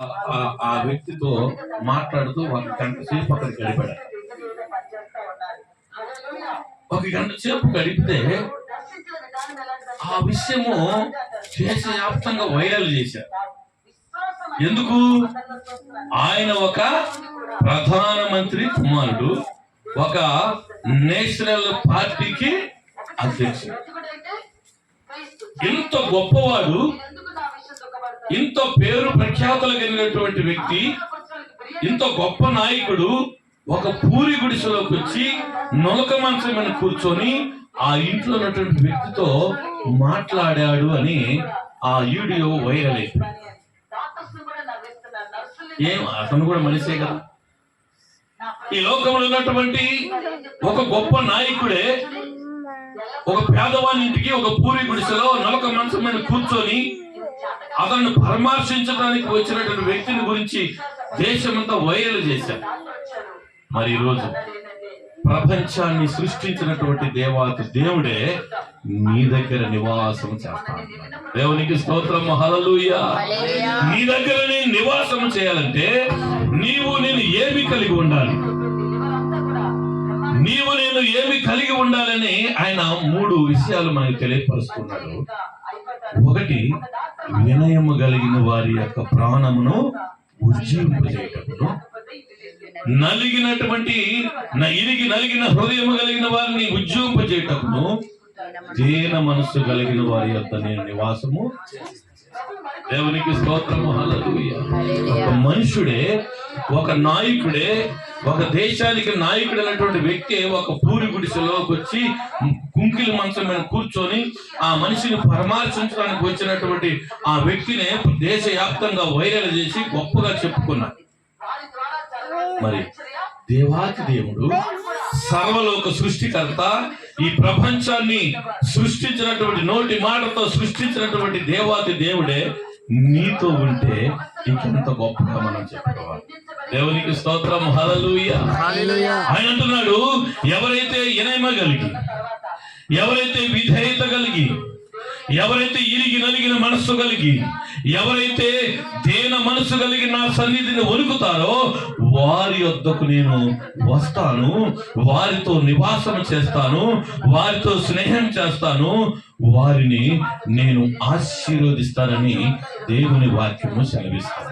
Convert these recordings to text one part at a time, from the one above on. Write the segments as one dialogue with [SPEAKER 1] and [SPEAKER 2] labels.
[SPEAKER 1] ఆ- వ్యక్తితో మాట్లాడుతూ ఒక గంట సేపు అక్కడ గడిపాడు. ఒక గంట సేపు గడిపితే ఆ విషయము దేశవ్యాప్తంగా వైరల్ చేశారు ఎందుకు? ఆయన ఒక ప్రధానమంత్రి కుమారుడు ఒక నేషనల్ పార్టీకి అధ్యక్షుడు. ఎంత గొప్పవాడు ఇంత పేరు ప్రఖ్యాతలు కలిగినటువంటి వ్యక్తి ఇంత గొప్ప నాయకుడు ఒక పూరి గుడిసెలోకి వచ్చి నొలక మంచం మీద కూర్చొని ఆ ఇంట్లో ఉన్నటువంటి వ్యక్తితో మాట్లాడాడు అని ఆ వీడియో వైరల్ అయిపోయింది. ఏం అతను కూడా మనిషే కదా? ఈ లోకంలో ఉన్నటువంటి ఒక గొప్ప నాయకుడే ఒక పేదవాని ఇంటికి ఒక పూరి గుడిసెలో నొలక మంచం మీద కూర్చొని అతన్ని పరామర్శించడానికి వచ్చినటువంటి వ్యక్తిని గురించి దేశమంతా వైరల్ చేశారు మరి ఈరోజు ప్రపంచాన్ని సృష్టించినటువంటి దేవాతి దేవుడే నీ దగ్గర నివాసం చేస్తాను దేవునికి స్తోత్రం హల్లెలూయా. నీ దగ్గర నేను నివాసం చేయాలంటే నీవు నేను ఏమి కలిగి ఉండాలి? నీవు నేను ఏమి కలిగి ఉండాలని ఆయన మూడు విషయాలు మనకు తెలియపరుస్తున్నాడు. ఒకటి వినయము కలిగిన వారి యొక్క ప్రాణమును ఉజ్జీవింపజేటప్పుడు నలిగినటువంటి ఇరిగి నలిగిన హృదయము కలిగిన వారిని ఉజ్జీవింపజేటప్పుడు దీన మనస్సు కలిగిన వారి యొక్క నేను నివాసము. దేవునికి స్తోత్రము. హల్లెలూయా. ఒక మనుషుడే ఒక నాయకుడే ఒక దేశానికి నాయకుడు అనేటువంటి వ్యక్తి ఒక పూరి గుడిసెలోకి వచ్చి కుంకిలి మంచం మీద కూర్చొని ఆ మనిషిని పరామర్శించడానికి వచ్చినటువంటి ఆ వ్యక్తిని దేశవ్యాప్తంగా వైరల్ చేసి గొప్పగా చెప్పుకున్నారు మరి దేవాతి దేవుడు సర్వలోక సృష్టికర్త ఈ ప్రపంచాన్ని సృష్టించినటువంటి నోటి మాటతో సృష్టించినటువంటి దేవాతి దేవుడే నీతో ఉంటే ఇంకెంత గొప్పగా మనం చెప్పుకోవాలి. దేవునికి స్తోత్రం. హల్లెలూయా. ఆయన అంటున్నాడు ఎవరైతే ఎనయమగలిగి ఎవరైతే విధేయత కలిగి ఎవరైతే ఇరిగి నలిగిన మనస్సు కలిగి ఎవరైతే దేన మనస్సు కలిగి నా సన్నిధిని వణుకుతారో వారి వద్దకు నేను వస్తాను వారితో నివాసం చేస్తాను వారితో స్నేహం చేస్తాను వారిని నేను ఆశీర్వదిస్తానని దేవుని వాక్యము సెలవిస్తాను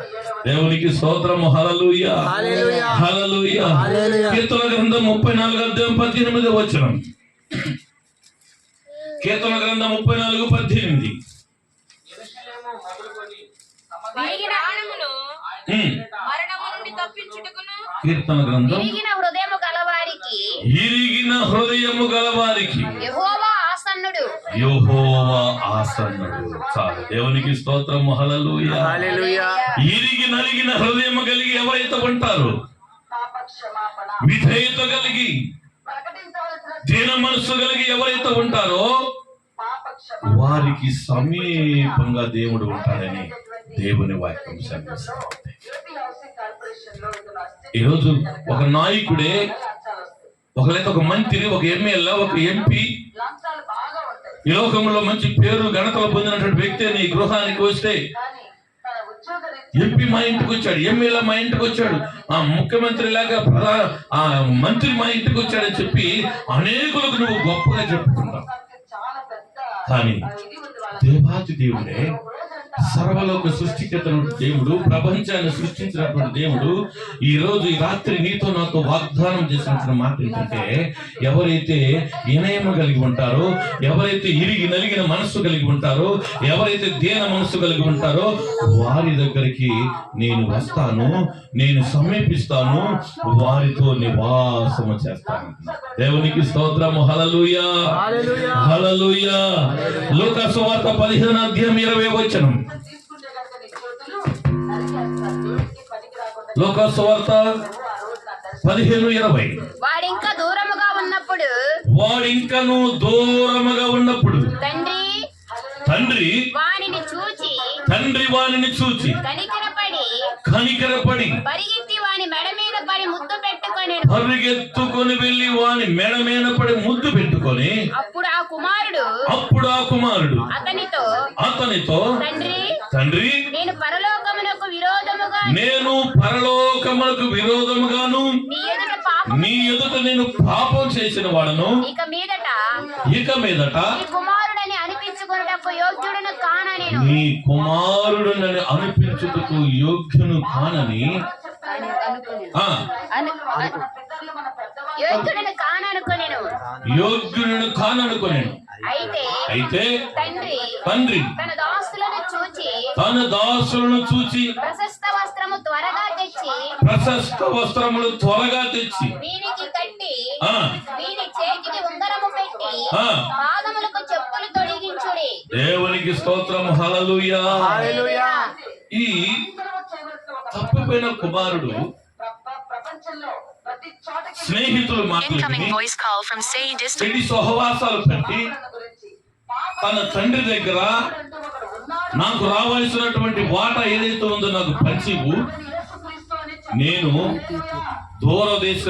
[SPEAKER 1] దేవునికి స్తోత్రము. హల్లెలూయా.
[SPEAKER 2] హల్లెలూయా.
[SPEAKER 1] హల్లెలూయా.
[SPEAKER 2] హల్లెలూయా.
[SPEAKER 1] కీర్తన గ్రంథం ముప్పై నాలుగు అధ్యాయం పద్దెనిమిది వచనం. కీర్తన గ్రంథం ముప్పై నాలుగు పద్దెనిమిది కీర్తన గ్రంథం.
[SPEAKER 3] విరిగిన హృదయము గలవారికి
[SPEAKER 1] ఇరిగిన హృదయము గలవారికి.
[SPEAKER 3] యెహోవా
[SPEAKER 1] యెహోవా ఆసన్నుడు. చాలు. దేవునికి స్తోత్రం. ఇరిగి నలిగిన హృదయం కలిగి ఎవరైతే ఉంటారో విధేయత కలిగి దీన మనస్సు కలిగి ఎవరైతే ఉంటారో వారికి సమీపంగా దేవుడు ఉంటాడని దేవుని వాక్యం ఈరోజు ఒక నాయకుడే ఒక లేదా ఒక మంత్రి ఒక ఎమ్మెల్యే ఒక ఎంపీ ఈ లోకంలో మంచి పేరు ఘనతలు పొందినటువంటి వ్యక్తి నీ గృహానికి వస్తే ఎంపీ మా ఇంటికి వచ్చాడు ఎమ్మెల్యే మా ఇంటికి వచ్చాడు ఆ ముఖ్యమంత్రి లాగా ప్రధాన ఆ మంత్రి మా ఇంటికి వచ్చాడని చెప్పి అనేకులకు నువ్వు గొప్పగా చెప్పుకుంటావు కానీ దేవాతి దేవుడే సర్వలోక సృష్టికతను దేవుడు ప్రపంచాన్ని సృష్టించినటువంటి దేవుడు ఈ రోజు ఈ రాత్రి నీతో నాతో వాగ్దానం చేసినటువంటి మాట ఏంటంటే ఎవరైతే వినయము కలిగి ఉంటారో ఎవరైతే ఇరిగి నలిగిన మనస్సు కలిగి ఉంటారో ఎవరైతే దేన మనస్సు కలిగి ఉంటారో వారి దగ్గరికి నేను వస్తాను నేను సమీపిస్తాను వారితో నివాసము చేస్తాను. దేవునికి స్తోత్రము. హల్లెలూయా.
[SPEAKER 2] హల్లెలూయా.
[SPEAKER 1] హల్లెలూయా. లూకాసు వార్త పదిహేను అధ్యాయం ఇరవై వచనం. లూకాసు వార్త పదిహేను ఇరవై.
[SPEAKER 3] వాడింకా దూరముగా ఉన్నప్పుడు.
[SPEAKER 1] వాడు ఇంకను దూరముగా ఉన్నప్పుడు.
[SPEAKER 3] తండ్రి
[SPEAKER 1] తండ్రి
[SPEAKER 3] వానిని చూచి
[SPEAKER 1] తండ్రి వానిని చూచి
[SPEAKER 3] కనికరపడి
[SPEAKER 1] కనికరపడి
[SPEAKER 3] పరిగెత్తి వాని మెడ మీద పడి ముద్దు పెట్టుకొని
[SPEAKER 1] పరిగెత్తుకొని వెళ్ళి వాని మెడ మీద పడి ముద్దు పెట్టుకొని
[SPEAKER 3] అప్పుడు ఆ కుమారుడు
[SPEAKER 1] అప్పుడు ఆ కుమారుడు
[SPEAKER 3] అతనితో
[SPEAKER 1] అతనితో
[SPEAKER 3] తండ్రి
[SPEAKER 1] తండ్రి
[SPEAKER 3] నేను పరలోకమునకు విరోధముగా
[SPEAKER 1] నేను పరలోకములకు విరోధముగాను
[SPEAKER 3] నీ ఎదుట
[SPEAKER 1] నేను పాపం చేసిన వాడను.
[SPEAKER 3] ఇక మీదట
[SPEAKER 1] ఇక మీదట
[SPEAKER 3] కుమారుడని అనిపించుకున్నటకు యోగ్యుడను కాన నేను?
[SPEAKER 1] నీ కుమారుడు నన్ను అనిపించుటకు యోగ్యును కానని
[SPEAKER 3] యోగ్యుడను కాననుకొనెను.
[SPEAKER 1] యోగ్యులను కాననుకునేను.
[SPEAKER 3] అయితే
[SPEAKER 1] అయితే
[SPEAKER 3] తండ్రి
[SPEAKER 1] తండ్రి
[SPEAKER 3] తన దాసులను చూచి
[SPEAKER 1] తన దాసులను చూచి
[SPEAKER 3] ప్రశస్త వస్త్రము త్వరగా తెచ్చి
[SPEAKER 1] ప్రశస్త వస్త్రములు త్వరగా తెచ్చి
[SPEAKER 3] వీనికి కట్టి
[SPEAKER 1] ఆ.
[SPEAKER 3] వీని చేతికి ఉంగరము పెట్టి
[SPEAKER 1] ఆ.
[SPEAKER 3] పాదములకు చెప్పులు తొడిగించుడి.
[SPEAKER 1] దేవునికి స్తోత్రం. హల్లెలూయా.
[SPEAKER 2] హల్లెలూయా.
[SPEAKER 1] ఈ తప్పిపోయిన కుమారుడు స్నేహితులు సహవాసాలు పెట్టి తన తండ్రి దగ్గర నాకు రావాల్సినటువంటి వాటా ఏదైతే ఉందో నాకు పంచివు నేను దూరదేశ